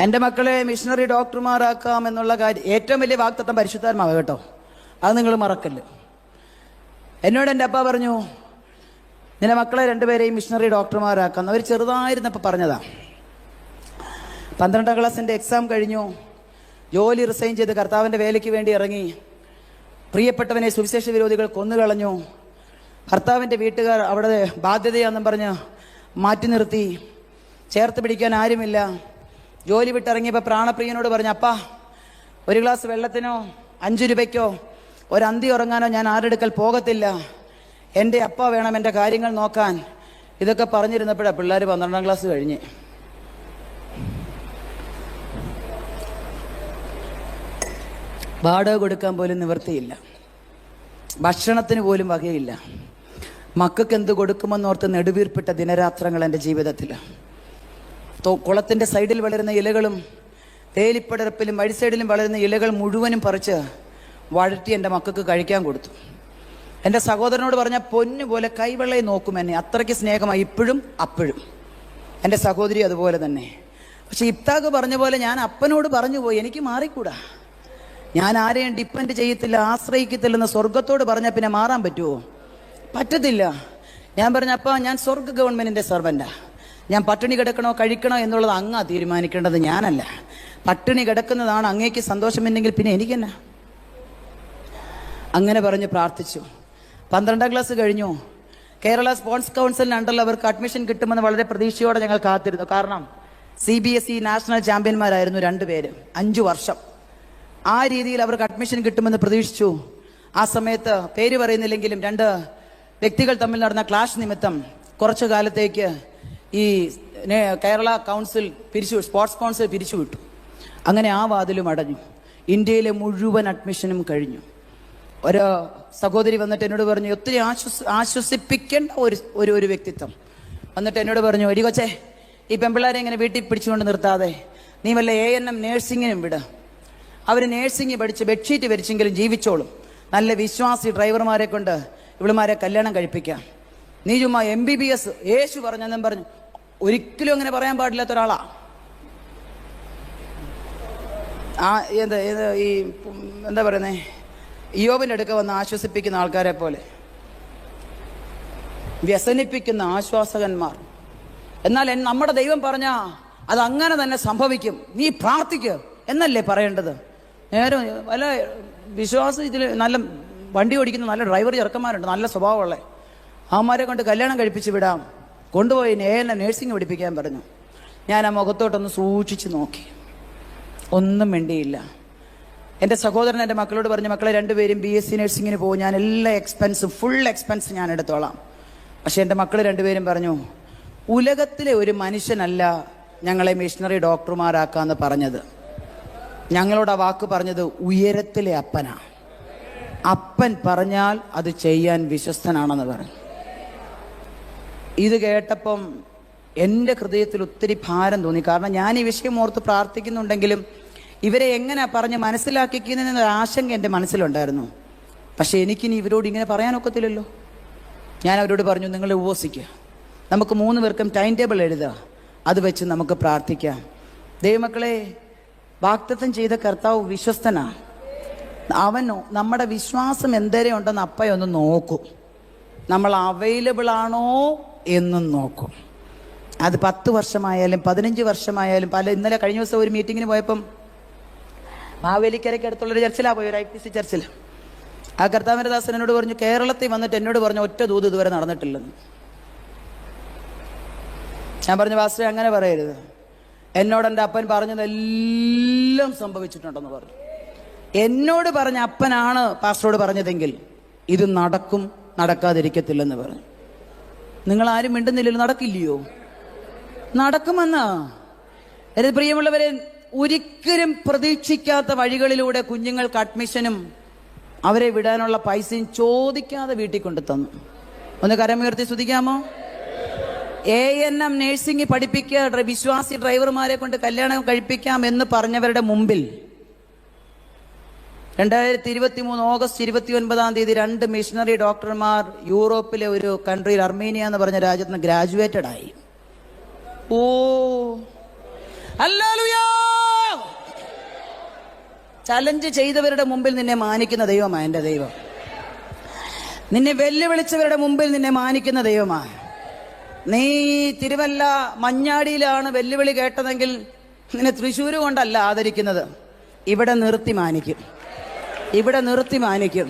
എന്റെ മക്കളെ മിഷണറി ഡോക്ടർമാരാക്കാം എന്നുള്ള കാര്യം ഏറ്റവും വലിയ വാക്തത്വം പരിശുദ്ധാത്മാവ് കേട്ടോ. അത് നിങ്ങൾ മറക്കല്ല്. എന്നോട് എന്റെ അപ്പ പറഞ്ഞു നിന്റെ മക്കളെ രണ്ടുപേരെയും മിഷണറി ഡോക്ടർമാരാക്കാം അവർ ചെറുതായിരുന്നപ്പോൾ പറഞ്ഞതാ. പന്ത്രണ്ടാം ക്ലാസ്സിന്റെ എക്സാം കഴിഞ്ഞു. ജോലി റിസൈൻ ചെയ്ത് കർത്താവിന്റെ വേലയ്ക്ക് വേണ്ടി ഇറങ്ങി. പ്രിയപ്പെട്ടവനെ സുവിശേഷ വിരോധികൾ കൊന്നുകളഞ്ഞു. ഭർത്താവിന്റെ വീട്ടുകാർ അവിടെ ബാധ്യതയാണെന്നും പറഞ്ഞ് മാറ്റി നിർത്തി. ചേർത്ത് പിടിക്കാൻ ആരുമില്ല. ജോലി വിട്ടിറങ്ങിയപ്പോൾ പ്രാണപ്രിയനോട് പറഞ്ഞു അപ്പാ ഒരു ഗ്ലാസ് വെള്ളത്തിനോ അഞ്ച് രൂപയ്ക്കോ ഒരന്തി ഉറങ്ങാനോ ഞാൻ ആരെടുക്കൽ പോകത്തില്ല. എന്റെ അപ്പ വേണം എന്റെ കാര്യങ്ങൾ നോക്കാൻ. ഇതൊക്കെ പറഞ്ഞിരുന്നപ്പോഴാണ് പിള്ളേർ പന്ത്രണ്ടാം ക്ലാസ് കഴിഞ്ഞ്. വാടക കൊടുക്കാൻ പോലും നിവൃത്തിയില്ല ഭക്ഷണത്തിന് പോലും വകയില്ല. മക്കൾക്ക് എന്ത് കൊടുക്കുമെന്നോർത്ത് നെടുവീർപ്പിട്ട ദിനരാത്രങ്ങൾ എന്റെ ജീവിതത്തിൽ കുളത്തിന്റെ സൈഡിൽ വളരുന്ന ഇലകളും തേലിപ്പടർപ്പിലും വഴി സൈഡിലും വളരുന്ന ഇലകൾ മുഴുവനും പറിച്ച് വഴറ്റി എന്റെ മക്കൾക്ക് കഴിക്കാൻ കൊടുത്തു. എന്റെ സഹോദരനോട് പറഞ്ഞ പൊന്നുപോലെ കൈവെള്ളയെ നോക്കും എന്നെ. അത്രയ്ക്ക് സ്നേഹമായി. ഇപ്പോഴും അപ്പോഴും. എന്റെ സഹോദരി അതുപോലെ തന്നെ. പക്ഷെ ഇത്താക്ക് പറഞ്ഞ പോലെ ഞാൻ അപ്പനോട് പറഞ്ഞു പോയി. എനിക്ക് മാറിക്കൂടാ. ഞാൻ ആരെയും ഡിപ്പെൻഡ് ചെയ്യത്തില്ല ആശ്രയിക്കത്തില്ലെന്ന് സ്വർഗത്തോട് പറഞ്ഞാൽ പിന്നെ മാറാൻ പറ്റുമോ പറ്റത്തില്ല. ഞാൻ പറഞ്ഞ അപ്പ ഞാൻ സ്വർഗ ഗവൺമെന്റിന്റെ സർവന്റാ ഞാൻ പട്ടിണി കിടക്കണോ കഴിക്കണോ എന്നുള്ളത് അങ്ങാ തീരുമാനിക്കേണ്ടത് ഞാനല്ല. പട്ടിണി കിടക്കുന്നതാണ് അങ്ങേക്ക് സന്തോഷമുണ്ടെങ്കിൽ പിന്നെ എനിക്കെന്നാ? അങ്ങനെ പറഞ്ഞ് പ്രാർത്ഥിച്ചു. പന്ത്രണ്ടാം ക്ലാസ് കഴിഞ്ഞു. കേരള സ്പോർട്സ് കൗൺസിലിന് അണ്ടറിൽ അവർക്ക് അഡ്മിഷൻ കിട്ടുമെന്ന് വളരെ പ്രതീക്ഷയോടെ ഞങ്ങൾ കാത്തിരുന്നു. കാരണം C B S E national ചാമ്പ്യന്മാരായിരുന്നു രണ്ടുപേര്. അഞ്ചു വർഷം. ആ രീതിയിൽ അവർക്ക് അഡ്മിഷൻ കിട്ടുമെന്ന് പ്രതീക്ഷിച്ചു. ആ സമയത്ത് പേര് പറയുന്നില്ലെങ്കിലും രണ്ട് വ്യക്തികൾ തമ്മിൽ നടന്ന ക്ലാഷ് നിമിത്തം കുറച്ചു കാലത്തേക്ക് ഈ കേരള കൗൺസിൽ പിരിച്ചു സ്പോർട്സ് കൗൺസിൽ പിരിച്ചുവിട്ടു. അങ്ങനെ ആ വാതിലും അടഞ്ഞു. ഇന്ത്യയിലെ മുഴുവൻ അഡ്മിഷനും കഴിഞ്ഞു. ഒരു സഹോദരി വന്നിട്ട് എന്നോട് പറഞ്ഞു ഒത്തിരി ആശ്വസ ആശ്വസിപ്പിക്കേണ്ട ഒരു ഒരു ഒരു വ്യക്തിത്വം. വന്നിട്ട് എന്നോട് പറഞ്ഞു ഒരു കൊച്ചേ ഈ പെമ്പിള്ളാരെ ഇങ്ങനെ വീട്ടിൽ പിടിച്ചുകൊണ്ട് നിർത്താതെ നീ വല്ല എ എൻ എം നേഴ്സിങ്ങിനും വിട്. അവർ നേഴ്സിംഗ് പഠിച്ച് ബെഡ്ഷീറ്റ് വരിച്ചെങ്കിലും ജീവിച്ചോളും. നല്ല വിശ്വാസി ഡ്രൈവർമാരെ കൊണ്ട് ഇവളുമാരെ കല്യാണം കഴിപ്പിക്കാം. നീ ചുമ്മാ എം ബി ബി എസ് യേശു പറഞ്ഞെന്നും പറഞ്ഞു ഒരിക്കലും അങ്ങനെ പറയാൻ പാടില്ലാത്ത ഒരാളാ. ആ എന്താ ഏത് ഈ എന്താ പറയുന്നേ? യോബിന്റെ അടുക്ക വന്ന് ആശ്വസിപ്പിക്കുന്ന ആൾക്കാരെ പോലെ. വ്യസനിപ്പിക്കുന്ന ആശ്വാസകന്മാർ. എന്നാൽ നമ്മുടെ ദൈവം പറഞ്ഞ അത് അങ്ങനെ തന്നെ സംഭവിക്കും. നീ പ്രാർത്ഥിക്കുക എന്നല്ലേ പറയേണ്ടത്? നേരെ വല്ല വിശ്വാസം ഇതിൽ നല്ല വണ്ടി ഓടിക്കുന്ന നല്ല ഡ്രൈവർ ചെറുക്കന്മാരുണ്ട് നല്ല സ്വഭാവമുള്ള. അവന്മാരെ കൊണ്ട് കല്യാണം കഴിപ്പിച്ച് വിടാം. കൊണ്ടുപോയി നേരെ നേഴ്സിംഗ് പഠിപ്പിക്കാൻ പറഞ്ഞു. ഞാൻ ആ മുഖത്തോട്ടൊന്ന് സൂക്ഷിച്ച് നോക്കി. ഒന്നും മിണ്ടിയില്ല. എന്റെ സഹോദരൻ എന്റെ മക്കളോട് പറഞ്ഞു മക്കളെ രണ്ടുപേരും ബി എസ് സി നഴ്സിങ്ങിന് പോകും. ഞാൻ എല്ലാ എക്സ്പെൻസും ഫുൾ എക്സ്പെൻസ് ഞാൻ എടുത്തോളാം. പക്ഷേ എന്റെ മക്കൾ രണ്ടുപേരും പറഞ്ഞു ഉലകത്തിലെ ഒരു മനുഷ്യനല്ല ഞങ്ങളെ മിഷണറി ഡോക്ടർമാരാക്കാന്ന് പറഞ്ഞത്. ഞങ്ങളോട് ആ വാക്ക് പറഞ്ഞത് ഉയരത്തിലെ അപ്പനാ. അപ്പൻ പറഞ്ഞാൽ അത് ചെയ്യാൻ വിശ്വസ്തനാണെന്ന് പറഞ്ഞു. ഇത് കേട്ടപ്പം എന്റെ ഹൃദയത്തിൽ ഒത്തിരി ഭാരം തോന്നി. കാരണം ഞാൻ ഈ വിഷയം ഓർത്ത് പ്രാർത്ഥിക്കുന്നുണ്ടെങ്കിലും ഇവരെ എങ്ങനെ പറഞ്ഞ് മനസ്സിലാക്കിക്കുന്നതിനൊരു ആശങ്ക എന്റെ മനസ്സിലുണ്ടായിരുന്നു. പക്ഷേ എനിക്കിനി ഇവരോട് ഇങ്ങനെ പറയാനൊക്കത്തില്ലല്ലോ ഞാൻ അവരോട് പറഞ്ഞു നിങ്ങൾ ഉപസിക്കുക നമുക്ക് മൂന്ന് പേർക്കും ടൈം ടേബിൾ എഴുതുക. അത് വെച്ച് നമുക്ക് പ്രാർത്ഥിക്കാം. ദൈവമക്കളെ വാക്തത്വം ചെയ്ത കർത്താവ് വിശ്വസ്തനാ. അവനോ നമ്മുടെ വിശ്വാസം എന്തേരെ ഉണ്ടെന്ന് അപ്പയൊന്ന് നോക്കൂ. നമ്മൾ അവൈലബിൾ ആണോ എന്നും നോക്കും. അത് പത്ത് വർഷമായാലും പതിനഞ്ച് വർഷമായാലും പല ഇന്നലെ കഴിഞ്ഞ ദിവസം ഒരു മീറ്റിങ്ങിന് പോയപ്പം മാവേലിക്കരയ്ക്ക് അടുത്തുള്ളൊരു ചർച്ചിലാണ് പോയി ഒരു ഐ പി സി ചർച്ചിൽ. ആ കർത്താമരദാസൻ ദാസൻ എന്നോട് പറഞ്ഞു കേരളത്തിൽ വന്നിട്ട് എന്നോട് പറഞ്ഞു ഒറ്റ ദൂത് ഇതുവരെ നടന്നിട്ടില്ലെന്ന്. ഞാൻ പറഞ്ഞു വാസ്തു അങ്ങനെ പറയരുത്. എന്നോട് എന്റെ അപ്പൻ പറഞ്ഞതെല്ലാം സംഭവിച്ചിട്ടുണ്ടെന്ന് പറഞ്ഞു. എന്നോട് പറഞ്ഞ അപ്പനാണ് പാസ്റ്ററോട് പറഞ്ഞതെങ്കിൽ ഇത് നടക്കും നടക്കാതിരിക്കത്തില്ലെന്ന് പറഞ്ഞു. നിങ്ങൾ ആരും മിണ്ടുന്നില്ലല്ലോ നടക്കില്ലയോ? നടക്കുമെന്ന്. എന്റെ പ്രിയമുള്ളവരെ ഒരിക്കലും പ്രതീക്ഷിക്കാത്ത വഴികളിലൂടെ കുഞ്ഞുങ്ങൾക്ക് അഡ്മിഷനും അവരെ വിടാനുള്ള പൈസയും ചോദിക്കാതെ വീട്ടിൽ കൊണ്ടു തന്നു ഒന്ന് കരമുയർത്തി ശ്രദ്ധിക്കാമോ എ എൻ എം നേഴ്സിംഗ് പഠിപ്പിക്കുക വിശ്വാസി ഡ്രൈവർമാരെ കൊണ്ട് കല്യാണം കഴിപ്പിക്കാം എന്ന് പറഞ്ഞവരുടെ മുമ്പിൽ രണ്ടായിരത്തി ഇരുപത്തി മൂന്ന് ഓഗസ്റ്റ് ഇരുപത്തി ഒൻപതാം തീയതി രണ്ട് മിഷണറി ഡോക്ടർമാർ യൂറോപ്പിലെ ഒരു കൺട്രിയിൽ അർമേനിയ എന്ന് പറഞ്ഞ രാജ്യത്ത് നിന്ന് ഗ്രാജുവേറ്റഡ് ആയി. ഓ. ചലഞ്ച് ചെയ്തവരുടെ മുമ്പിൽ നിന്നെ മാനിക്കുന്ന ദൈവമാ എന്റെ ദൈവം. നിന്നെ വെല്ലുവിളിച്ചവരുടെ മുമ്പിൽ നിന്നെ മാനിക്കുന്ന ദൈവമാ. നീ തിരുവല്ല മഞ്ഞാടിയിലാണ് വെല്ലുവിളി കേട്ടതെങ്കിൽ നിന്നെ തൃശ്ശൂർ കൊണ്ടല്ല ആദരിക്കുന്നത്. ഇവിടെ നിർത്തി മാനിക്കും. ഇവിടെ നിർത്തി മാനിക്കും.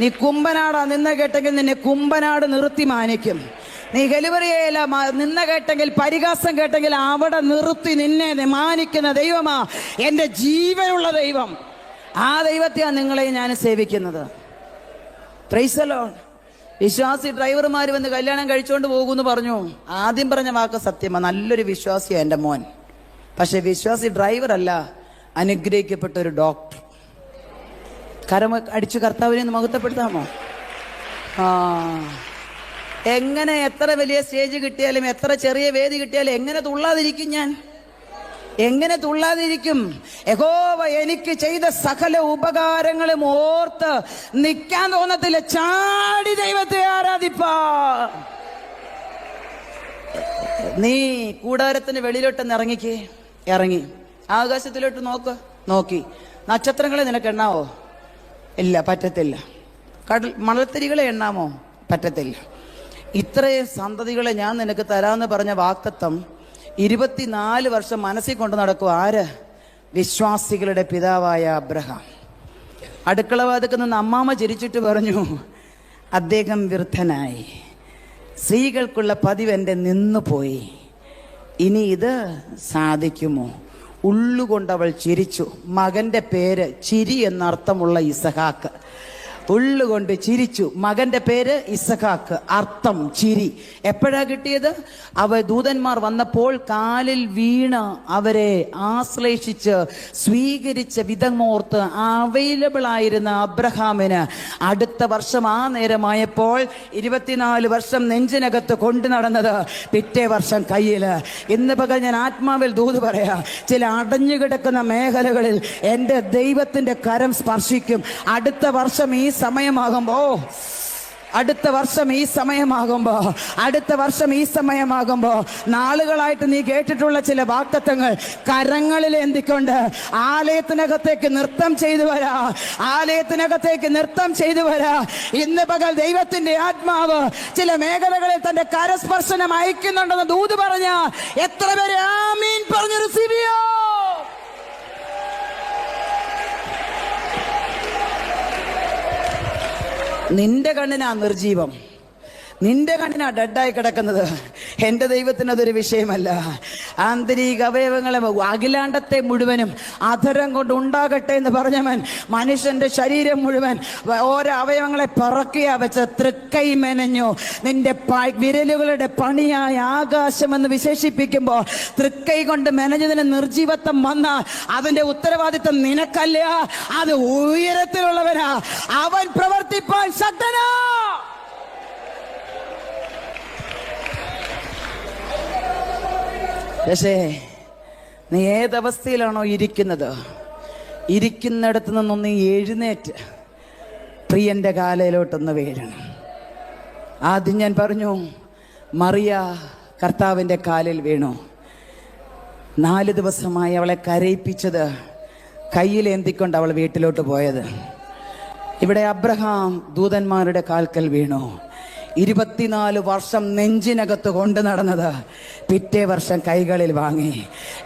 നീ കുമ്പനാടാ നിന്ന കേട്ടെങ്കിൽ നിന്നെ കുമ്പനാട് നിർത്തി മാനിക്കും. നീ ഗലിവറിയയില നിന്ന കേട്ടെങ്കിൽ പരിഹാസം കേട്ടെങ്കിൽ അവിടെ നിർത്തി നിന്നെ മാനിക്കുന്ന ദൈവമാ എന്റെ ജീവനുള്ള ദൈവം. ആ ദൈവത്തെയാണ് നിങ്ങളെ ഞാൻ സേവിക്കുന്നത്. ത്രൈസലോ വിശ്വാസി ഡ്രൈവർമാർ വന്ന് കല്യാണം കഴിച്ചുകൊണ്ട് പോകുമെന്ന് പറഞ്ഞു. ആദ്യം പറഞ്ഞ വാക്ക് സത്യമാണ് നല്ലൊരു വിശ്വാസിയാണ് എന്റെ മോൻ. പക്ഷെ വിശ്വാസി ഡ്രൈവറല്ല അനുഗ്രഹിക്കപ്പെട്ട ഒരു ഡോക്ടർ. കരം അടിച്ച് കർത്താവിനെ ഒന്ന് മഹത്വപ്പെടുത്താമോ? ആ. എങ്ങനെ എത്ര വലിയ സ്റ്റേജ് കിട്ടിയാലും എത്ര ചെറിയ വേദി കിട്ടിയാലും എങ്ങനെ തുള്ളാതിരിക്കും ഞാൻ? എങ്ങനെ തുള്ളാതിരിക്കും? യഹോവ എനിക്ക് ചെയ്ത സകല ഉപകാരങ്ങളും ഓർത്ത് നിൽക്കാൻ തോന്നത്തില്ല. ചാടി ദൈവത്തെ ആരാധിപ്പാ. നീ കൂടാരത്തിന് വെളിയിലോട്ടൊന്ന് ഇറങ്ങിക്കേ. ഇറങ്ങി. ആകാശത്തിലോട്ട് നോക്ക്. നോക്കി. നക്ഷത്രങ്ങളെ നിനക്ക് എണ്ണാവോ? ഇല്ല പറ്റത്തില്ല. കടൽ മണൽത്തരികളെ എണ്ണാമോ? പറ്റത്തില്ല. ഇത്രയും സന്തതികളെ ഞാൻ നിനക്ക് തരാമെന്ന് പറഞ്ഞ വാക്തത്വം ഇരുപത്തിനാല് വർഷം മനസ്സിൽ കൊണ്ട് നടക്കും ആര്? വിശ്വാസികളുടെ പിതാവായ അബ്രഹാം. അടുക്കള നിന്ന് അമ്മാമ്മ ചിരിച്ചിട്ട് പറഞ്ഞു അദ്ദേഹം വൃദ്ധനായി സ്ത്രീകൾക്കുള്ള പതിവ് എന്റെ നിന്നുപോയി. ഇനി ഇത് സാധിക്കുമോ? ഉള്ളുകൊണ്ട് അവൾ ചിരിച്ചു. മകന്റെ പേര് ചിരി എന്നർത്ഥമുള്ള ഇസഹാക്ക്. ഉള്ളുകൊണ്ട് ചിരിച്ചു. മകന്റെ പേര് ഇസഖാക്ക് അർത്ഥം ചിരി. എപ്പോഴാ കിട്ടിയത്? അവ ദൂതന്മാർ വന്നപ്പോൾ കാലിൽ വീണ് അവരെ ആശ്ലേഷിച്ച് സ്വീകരിച്ച വിധമോർത്ത് അവൈലബിൾ ആയിരുന്ന അബ്രഹാമിന്. അടുത്ത വർഷം ആ നേരമായപ്പോൾ ഇരുപത്തിനാല് വർഷം നെഞ്ചിനകത്ത് കൊണ്ടു നടന്നത് പിറ്റേ വർഷം കയ്യിൽ. ഇന്ന് പകൽ ഞാൻ ആത്മാവിൽ ദൂത് പറയാ ചില അടഞ്ഞു കിടക്കുന്ന മേഖലകളിൽ എന്റെ ദൈവത്തിന്റെ കരം സ്പർശിക്കും. അടുത്ത വർഷം ഈ സമയമാകുമ്പോ അടുത്ത വർഷം ഈ സമയമാകുമ്പോ അടുത്ത വർഷം ഈ സമയമാകുമ്പോ നാളുകളായിട്ട് നീ കേട്ടിട്ടുള്ള ചില വാക്തത്വങ്ങൾ കരങ്ങളിൽ എന്തിക്കൊണ്ട് ആലയത്തിനകത്തേക്ക് നൃത്തം ചെയ്തു വരാ ആലയത്തിനകത്തേക്ക് നൃത്തം ചെയ്തു വരാ. ഇന്ന് പകൽ ദൈവത്തിന്റെ ആത്മാവ് ചില മേഖലകളിൽ തന്റെ കരസ്പർശനം അയക്കുന്നുണ്ടെന്ന് ദൂത് പറഞ്ഞ എത്ര പേര് ആമീൻ പറഞ്ഞു റിസീവ് ചെയ്യോ നിന്റെ കണ്ണിനാ നിർജീവം നിന്റെ കണ്ണിനാ ഡെഡായി കിടക്കുന്നത്. എന്റെ ദൈവത്തിന് അതൊരു വിഷയമല്ല. ആന്തരിക അവയവങ്ങളെ അഖിലാണ്ടത്തെ മുഴുവനും അധരം കൊണ്ട് ഉണ്ടാകട്ടെ എന്ന് പറഞ്ഞവൻ മനുഷ്യന്റെ ശരീരം മുഴുവൻ ഓരോ അവയവങ്ങളെ പറക്കുക വെച്ച തൃക്കൈ മെനഞ്ഞു. നിന്റെ വിരലുകളുടെ പണിയായ ആകാശം എന്ന് വിശേഷിപ്പിക്കുമ്പോൾ തൃക്കൈ കൊണ്ട് മെനഞ്ഞതിന് നിർജീവത്വം വന്ന അതിന്റെ ഉത്തരവാദിത്വം നിനക്കല്ല. അത് ഉയരത്തിലുള്ളവനാ. അവൻ പ്രവർത്തിപ്പാൻ ശക്തനാ. പക്ഷേ നീ ഏതവസ്ഥയിലാണോ ഇരിക്കുന്നത്? ഇരിക്കുന്നിടത്ത് നിന്നൊന്ന് എഴുന്നേറ്റ് പ്രിയന്റെ കാലയിലോട്ടൊന്ന് വീഴണം. ആദ്യം ഞാൻ പറഞ്ഞു മറിയ കർത്താവിന്റെ കാലിൽ വീണു. നാല് ദിവസമായി അവളെ കരയിപ്പിച്ചത് കയ്യിലേന്തിക്കൊണ്ട് അവൾ വീട്ടിലോട്ട് പോയത്. ഇവിടെ അബ്രഹാം ദൂതന്മാരുടെ കാൽക്കൽ വീണു. ഇരുപത്തിനാല് വർഷം നെഞ്ചിനകത്ത് കൊണ്ട് നടന്നത് പിറ്റേ വർഷം കൈകളിൽ വാങ്ങി.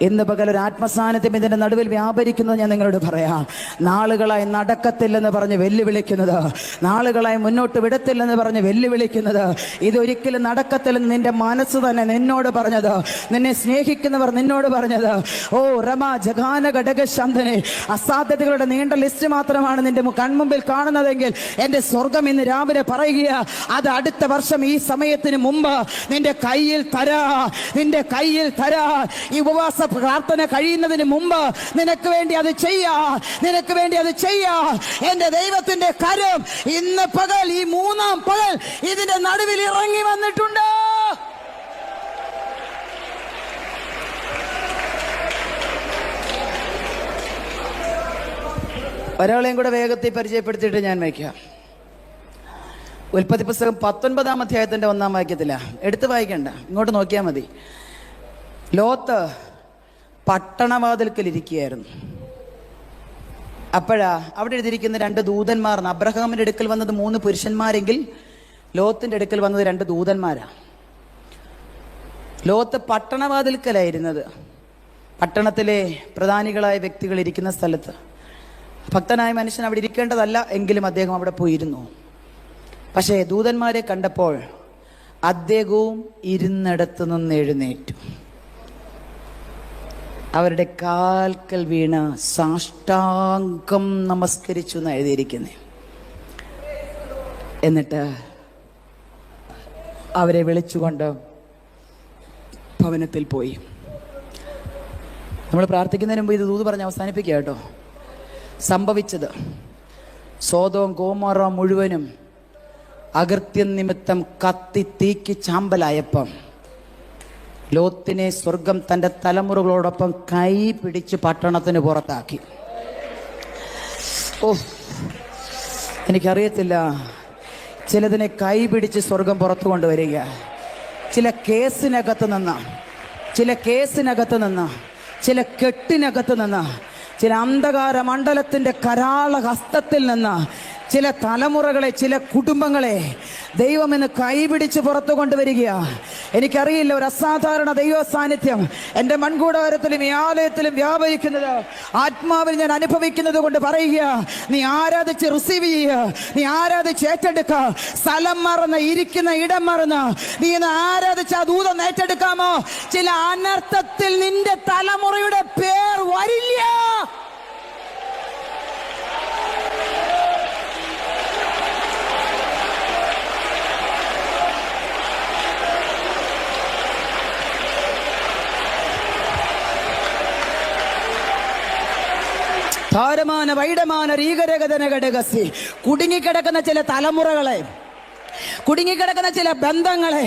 ഇന്ന് പകൽ ഒരു ആത്മസാന്നിധ്യം ഇതിന്റെ നടുവിൽ വ്യാപരിക്കുന്നത് ഞാൻ നിങ്ങളോട് പറയാം. നാളുകളായി നടക്കത്തില്ലെന്ന് പറഞ്ഞ് വെല്ലുവിളിക്കുന്നത് നാളുകളായി മുന്നോട്ട് വിടത്തില്ലെന്ന് പറഞ്ഞ് വെല്ലുവിളിക്കുന്നത് ഇതൊരിക്കലും നടക്കത്തില്ലെന്ന് നിന്റെ മനസ്സ് തന്നെ നിന്നോട് പറഞ്ഞത് നിന്നെ സ്നേഹിക്കുന്നവർ നിന്നോട് പറഞ്ഞത് ഓ രമ ജഗാന ഘടക ശാന്തനെ അസാധ്യതകളുടെ നീണ്ട ലിസ്റ്റ് മാത്രമാണ് നിന്റെ കൺമുമ്പിൽ കാണുന്നതെങ്കിൽ എന്റെ സ്വർഗം ഇന്ന് രാവിലെ പറയുക അത് അടുത്ത വർഷം ഈ സമയത്തിന് മുമ്പ് നിന്റെ കയ്യിൽ തരാ നിന്റെ കയ്യിൽ തരാ. ഈ ഉപവാസ പ്രാർത്ഥന കഴിയുന്നതിന് മുമ്പ് നിനക്ക് വേണ്ടി അത് ചെയ്യാ നിനക്ക് വേണ്ടി അത് ചെയ്യാ. എന്റെ ദൈവത്തിന്റെ കരം ഇന്ന് പകൽ ഈ മൂന്നാം പകൽ ഇതിന്റെ നടുവിൽ ഇറങ്ങി വന്നിട്ടുണ്ട്. ഒരാളെയും കൂടെ വേഗത്തിൽ പരിചയപ്പെടുത്തിയിട്ട് ഞാൻ വയ്ക്കാം. ഉൽപ്പത്തി പുസ്തകം പത്തൊൻപതാം അധ്യായത്തിന്റെ ഒന്നാം വാക്യത്തില. എടുത്ത് വായിക്കണ്ട. ഇങ്ങോട്ട് നോക്കിയാൽ മതി. ലോത്ത് പട്ടണവാതിൽക്കൽ ഇരിക്കുകയായിരുന്നു അപ്പോഴാ അവിടെ എഴുതിയിരിക്കുന്ന രണ്ട് ദൂതന്മാർ അബ്രഹാമിന്റെ അടുക്കൽ വന്നത് മൂന്ന് പുരുഷന്മാരെങ്കിൽ ലോത്തിന്റെ അടുക്കൽ വന്നത് രണ്ട് ദൂതന്മാരാ. ലോത്ത് പട്ടണവാതിൽക്കലായിരുന്നത്. പട്ടണത്തിലെ പ്രധാനികളായ വ്യക്തികൾ ഇരിക്കുന്ന സ്ഥലത്ത്. ഭക്തനായ മനുഷ്യൻ അവിടെ ഇരിക്കേണ്ടതല്ല എങ്കിലും അദ്ദേഹം അവിടെ പോയിരുന്നു. പക്ഷേ ദൂതന്മാരെ കണ്ടപ്പോൾ അദ്ദേഹവും ഇരുന്നിടത്തു നിന്ന് എഴുന്നേറ്റു. അവരുടെ കാൽക്കൽ വീണ സാഷ്ടാംഗം നമസ്കരിച്ചു എന്ന് എഴുതിയിരിക്കുന്നത് എന്നിട്ട് അവരെ വിളിച്ചുകൊണ്ട് ഭവനത്തിൽ പോയി. നമ്മൾ പ്രാർത്ഥിക്കുന്നതിന് മുമ്പ് ഇത് ദൂത് പറഞ്ഞ് അവസാനിപ്പിക്കുക കേട്ടോ. സംഭവിച്ചത്. സ്വതവും ഗോമറ മുഴുവനും അകൃത്യം നിമിത്തം കത്തി തീക്കി ചാമ്പലായപ്പം. ലോത്തിനെ സ്വർഗം തന്റെ തലമുറകളോടൊപ്പം കൈ പിടിച്ച് പട്ടണത്തിന് പുറത്താക്കി. ഓ എനിക്കറിയത്തില്ല. ചിലതിനെ കൈ പിടിച്ച് സ്വർഗം പുറത്തു കൊണ്ടുവരിക. ചില കേസിനകത്ത് നിന്ന് ചില കേസിനകത്ത് നിന്ന് ചില കെട്ടിനകത്ത് നിന്ന് ചില അന്ധകാര മണ്ഡലത്തിന്റെ കരാള ഹസ്തത്തിൽ നിന്ന് ചില തലമുറകളെ ചില കുടുംബങ്ങളെ ദൈവം ഇന്ന് കൈപിടിച്ച് പുറത്തു കൊണ്ടുവരികയാ. എനിക്കറിയില്ല ഒരു അസാധാരണ ദൈവ സാന്നിധ്യം എന്റെ മൺകൂടാരത്തിലും ഈ ആലയത്തിലും വ്യാപരിക്കുന്നത്. ആത്മാവിൽ ഞാൻ അനുഭവിക്കുന്നത് കൊണ്ട് പറയുക നീ ആരാധിച്ച് റിസീവ് ചെയ്യുക നീ ആരാധിച്ച് ഏറ്റെടുക്കുക സ്ഥലം മറന്ന് ഇരിക്കുന്ന ഇടം മറന്ന് നീ ഇന്ന് ആരാധിച്ച് ആ ദൂതം ഏറ്റെടുക്കാമോ? ചില അനർത്ഥത്തിൽ നിന്റെ തലമുറയുടെ പേർ വരില്ല. ഭാരമാന വൈഡമാന രീകരകഥന ഘടകസി. കുടുങ്ങിക്കിടക്കുന്ന ചില തലമുറകളെ കുടുങ്ങിക്കിടക്കുന്ന ചില ബന്ധങ്ങളെ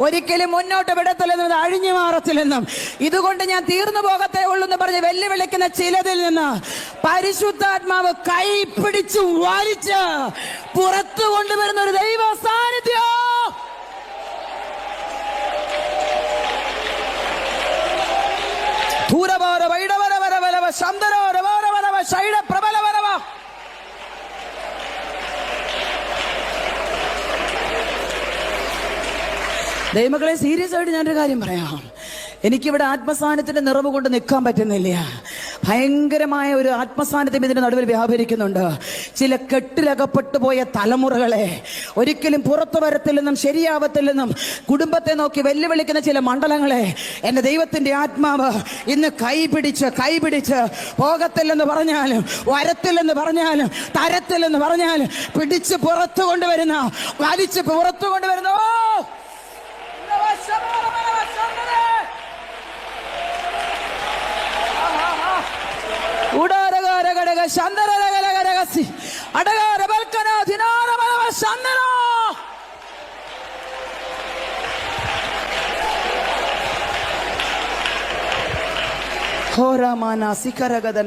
ഒരിക്കലും മുന്നോട്ട് വിടത്തില്ലെന്നും അഴിഞ്ഞു മാറത്തില്ലെന്നും ഇതുകൊണ്ട് ഞാൻ തീർന്നു പോകത്തേ ഉള്ളൂ എന്ന് പറഞ്ഞ് വെല്ലുവിളിക്കുന്ന ചിലതിൽ നിന്ന് പരിശുദ്ധാത്മാവ് കൈ പിടിച്ച് വലിച്ച് പുറത്തു കൊണ്ടുവരുന്ന ഒരു ദൈവ സാന്നിധ്യം ധൂരവാര വൈഡവര വര വാര ശൈഡ പ്രബല വരവ. ദൈവമക്കളെ സീരിയസ് ആയിട്ട് ഞാനൊരു കാര്യം പറയാം. എനിക്കിവിടെ ആത്മസാനത്തിന്റെ നിറവ് കൊണ്ട് നിൽക്കാൻ പറ്റുന്നില്ല. ഭയങ്കരമായ ഒരു ആത്മസാന്നിധ്യം ഇതിന്റെ നടുവിൽ വ്യാപരിക്കുന്നുണ്ട്. ചില കെട്ടിലകപ്പെട്ടു പോയ തലമുറകളെ ഒരിക്കലും പുറത്തു വരത്തില്ലെന്നും ശരിയാവത്തില്ലെന്നും കുടുംബത്തെ നോക്കി വെല്ലുവിളിക്കുന്ന ചില മണ്ഡലങ്ങളെ എന്റെ ദൈവത്തിന്റെ ആത്മാവ് ഇന്ന് കൈപിടിച്ച് കൈപിടിച്ച് പോകത്തില്ലെന്ന് പറഞ്ഞാലും വരത്തില്ലെന്ന് പറഞ്ഞാലും തരത്തില്ലെന്ന് പറഞ്ഞാലും പിടിച്ച് പുറത്തു കൊണ്ടുവരുന്ന വലിച്ച് പുറത്തു കൊണ്ടുവരുന്ന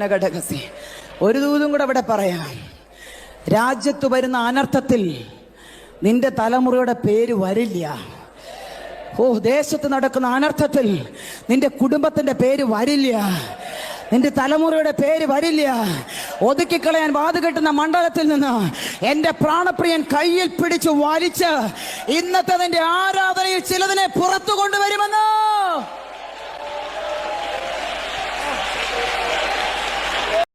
ഘടകസി. ഒരു ദൂതും കൂടെ അവിടെ പറയാം. രാജ്യത്ത് വരുന്ന അനർത്ഥത്തിൽ നിന്റെ തലമുറയുടെ പേര് വരില്ല. ഓ ദേശത്ത് നടക്കുന്ന അനർത്ഥത്തിൽ നിന്റെ കുടുംബത്തിന്റെ പേര് വരില്ല. നിന്റെ തലമുറയുടെ പേര് വരില്ല. ഒതുക്കിക്കളയാൻ വാത് കെട്ടുന്ന മണ്ഡലത്തിൽ നിന്ന് എന്റെ പ്രാണപ്രിയൻ കയ്യിൽ പിടിച്ച് വലിച്ച് ഇന്നത്തെ നിന്റെ ആരാധനയിൽ ചിലതിനെ പുറത്തു കൊണ്ടുവരുമെന്ന്.